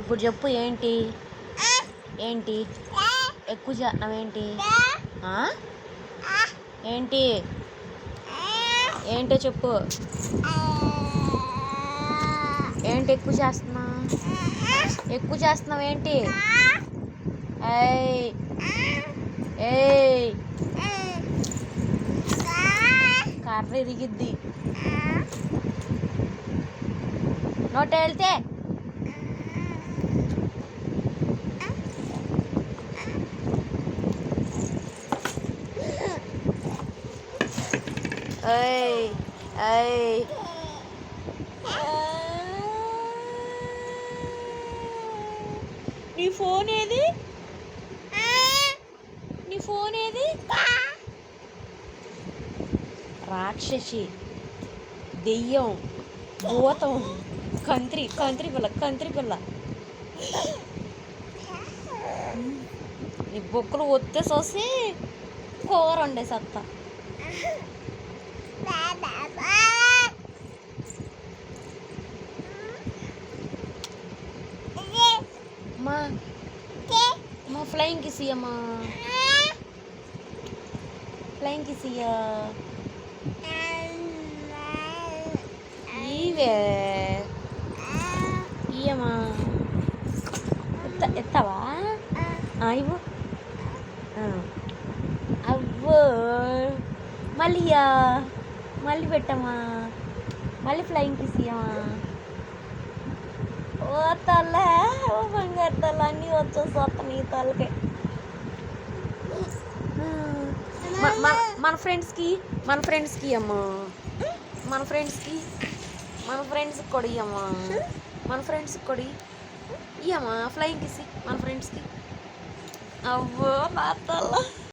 ఇప్పుడు చెప్పు ఏంటి? ఏంటి? ఎక్కువ చేస్తున్నావు ఏంటి? ఏంటి? ఏంటో చెప్పు. ఏంటి ఎక్కువ చేస్తున్నా ఎక్కువ చేస్తున్నావు ఏంటి? ఏయ్. ఏయ్. కర్ర ఇరిగిద్ది. నోట వెళ్తే ఏయ్ ఏయ్ నీ ఫోన్ ఏది నీ ఫోన్ ఏది రాక్షసి దెయ్యం భూతం కంత్రి కంత్రి పిల్ల కంత్రి పిల్ల నీ బొక్కులు ఒత్తే చూసి కూర వండే సత్తా మా మా ఫ్లయింగ్ కిస్ ఇయ్యమ్మా ఫ్లయింగ్ కిస్ ఇయ్య ఇవే ఇయ్యమ్మా ఎత్త ఎత్తవా ఆ, ఇవ్వు ఆ. అవ్వో మళ్ళీ ఇయ్య. మళ్ళీ పెట్టమ్మా. మళ్ళీ ఫ్లయింగ్ కిస్ ఇయ్యమా ఓ తల్ల ఓ బంగారు తల్ల అన్నీ వచ్చేసి నీ తలకే. మన- మన ఫ్రెండ్స్కి మన ఫ్రెండ్స్కి అమ్మా. మన ఫ్రెండ్స్కి మన ఫ్రెండ్స్కి కూడా ఇయ్యమ్మా. మన ఫ్రెండ్స్కి కూడా ఇయ్యమ్మా. ఫ్లయింగ్ కిసి మన ఫ్రెండ్స్కి అవ్వో నా తల్ల.